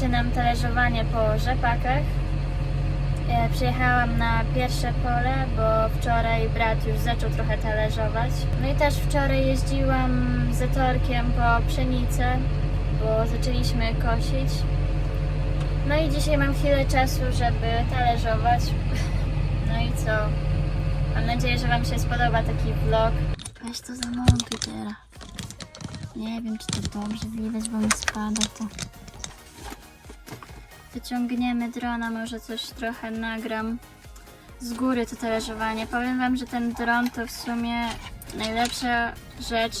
zaczynam talerzowanie po rzepakach. E, Przyjechałam na pierwsze pole, bo wczoraj brat już zaczął trochę talerzować. No i też wczoraj jeździłam z torkiem po pszenicę, bo zaczęliśmy kosić. No i dzisiaj mam chwilę czasu, żeby talerzować. No i co? Mam nadzieję, że Wam się spodoba taki vlog. Weź to zamontuj teraz. Nie wiem, czy to dobrze widać, bo mi spada to. Wyciągniemy drona, może coś trochę nagram. Z góry to talerzowanie. Powiem Wam, że ten dron to w sumie najlepsza rzecz,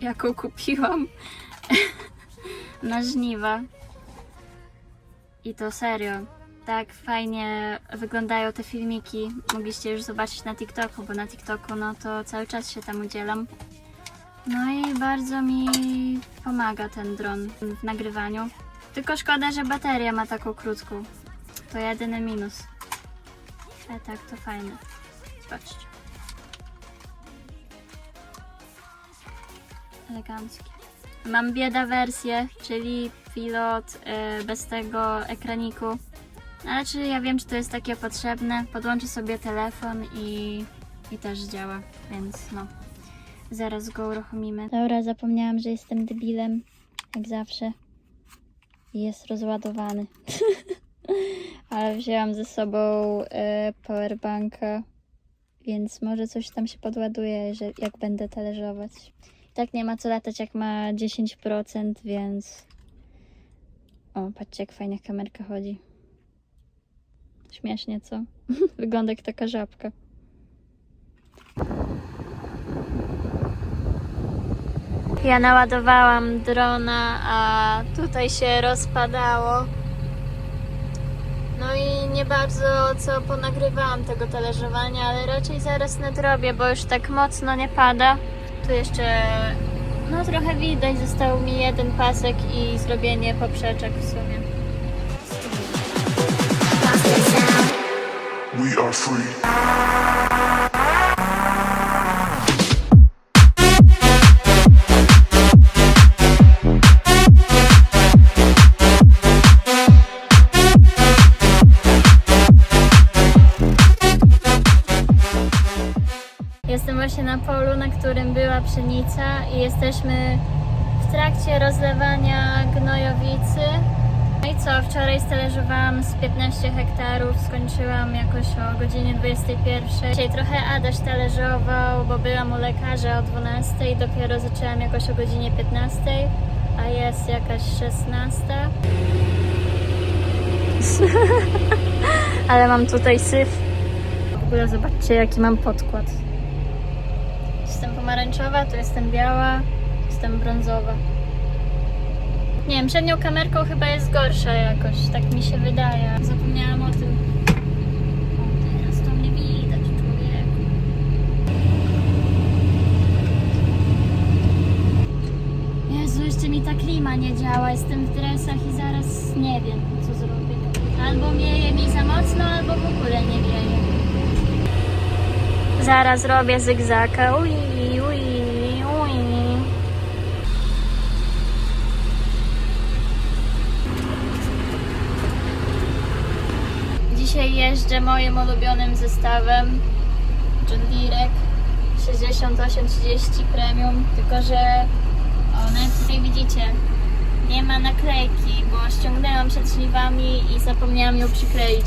jaką kupiłam na żniwa. I to serio. Tak fajnie wyglądają te filmiki. Mogliście już zobaczyć na TikToku, bo na TikToku no to cały czas się tam udzielam. No i bardzo mi pomaga ten dron w nagrywaniu. Tylko szkoda, że bateria ma taką krótką. To jedyny minus. Ale tak, to fajne. Zobaczcie. Elegancki. Mam bieda wersję, czyli pilot y, bez tego ekraniku. Ale czy ja wiem, czy to jest takie potrzebne? Podłączę sobie telefon i, i też działa, więc no. Zaraz go uruchomimy. Dobra, zapomniałam, że jestem debilem, jak zawsze. Jest rozładowany. Ale wzięłam ze sobą e, powerbanka, więc może coś tam się podładuje, że jak będę talerzować. I tak nie ma co latać, jak ma 10%, więc... O, patrzcie, jak fajnie kamerka chodzi. Śmiesznie, co? Wygląda jak taka żabka. Ja naładowałam drona, a tutaj się rozpadało. No i nie bardzo co ponagrywałam tego talerzowania, ale raczej zaraz nadrobię, bo już tak mocno nie pada. Tu jeszcze no trochę widać, został mi jeden pasek i zrobienie poprzeczek w sumie. We are free. Jestem właśnie na polu, na którym była pszenica i jesteśmy w trakcie rozlewania gnojowicy. No i co, wczoraj stależowałam z 15 hektarów, skończyłam jakoś o godzinie 21. Dzisiaj trochę Adaś talerzował, bo byłam u lekarza o 12, dopiero zaczęłam jakoś o godzinie 15, a jest jakaś 16. Ale mam tutaj syf. W ogóle zobaczcie jaki mam podkład. Jestem pomarańczowa, tu jestem biała, jestem brązowa. Nie wiem, przednią kamerką chyba jest gorsza jakoś, tak mi się wydaje. Zapomniałam o tym. O, teraz to mnie widać, człowieku. Jeszcze mi ta klima nie działa. Jestem w dresach i zaraz nie wiem, co zrobię. Albo mieje mi za mocno, albo w ogóle nie wieje. Zaraz robię zygzaka. Ui, ui, ui. Dzisiaj jeżdżę moim ulubionym zestawem John Deere 6830 Premium, tylko że one tutaj widzicie nie ma naklejki, bo ściągnęłam przed żniwami i zapomniałam ją przykleić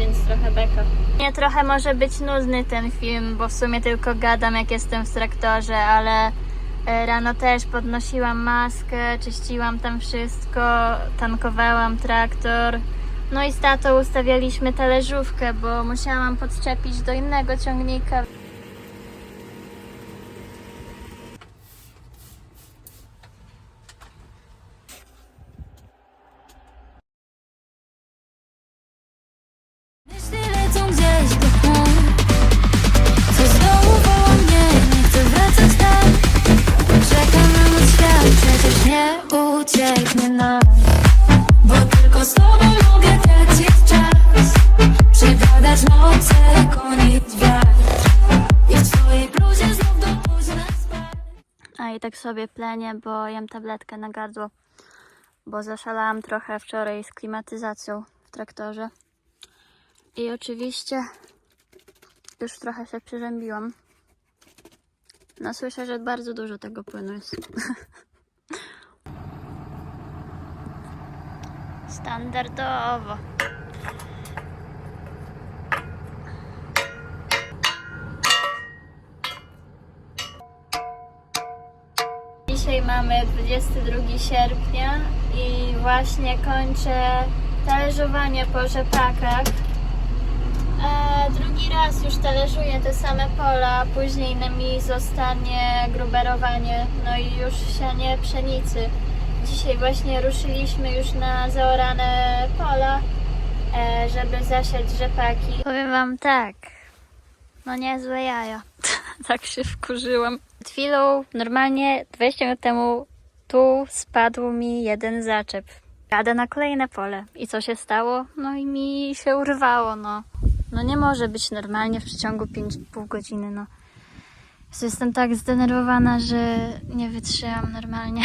więc trochę beka. Nie, trochę może być nudny ten film, bo w sumie tylko gadam jak jestem w traktorze, ale e, rano też podnosiłam maskę, czyściłam tam wszystko, tankowałam traktor. No i z tatą ustawialiśmy talerzówkę, bo musiałam podczepić do innego ciągnika. Tak sobie plenię, bo jem tabletkę na gardło, bo zaszalałam trochę wczoraj z klimatyzacją w traktorze. I oczywiście już trochę się przeziębiłam. No słyszę, że bardzo dużo tego płynu jest. Standardowo. Dzisiaj mamy 22 sierpnia i właśnie kończę talerzowanie po rzepakach. E, drugi raz już talerzuję te same pola, później na mi zostanie gruberowanie, no i już sianie pszenicy. Dzisiaj właśnie ruszyliśmy już na zaorane pola, e, żeby zasiać rzepaki. Powiem wam tak, no niezłe jaja. tak się wkurzyłam. Przed chwilą, normalnie 20 minut temu, tu spadł mi jeden zaczep. Jadę na kolejne pole. I co się stało? No i mi się urwało, no. No nie może być normalnie w przeciągu 5,5 godziny, no. Jestem tak zdenerwowana, że nie wytrzymam normalnie.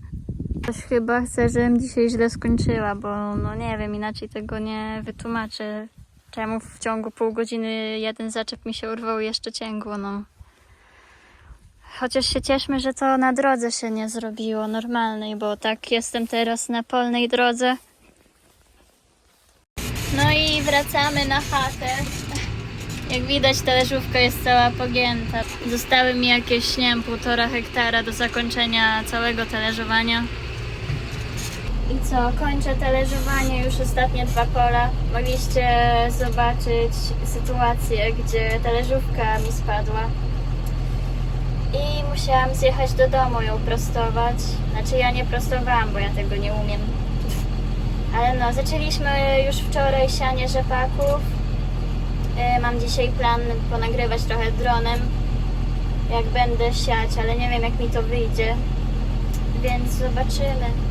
Ktoś chyba chce, żebym dzisiaj źle skończyła, bo no nie wiem, inaczej tego nie wytłumaczę. Czemu w ciągu pół godziny jeden zaczep mi się urwał i jeszcze cięgło, no. Chociaż się cieszmy, że to na drodze się nie zrobiło normalnej, bo tak jestem teraz na polnej drodze. No i wracamy na chatę. Jak widać, talerzówka jest cała pogięta. Zostały mi jakieś, nie wiem, półtora hektara do zakończenia całego talerzowania. I co, kończę talerzowanie, już ostatnie dwa pola. Mogliście zobaczyć sytuację, gdzie talerzówka mi spadła. I musiałam zjechać do domu ją prostować. Znaczy ja nie prostowałam, bo ja tego nie umiem. Ale no, zaczęliśmy już wczoraj sianie rzepaków. E, Mam dzisiaj plan ponagrywać trochę dronem, jak będę siać, ale nie wiem jak mi to wyjdzie. Więc zobaczymy.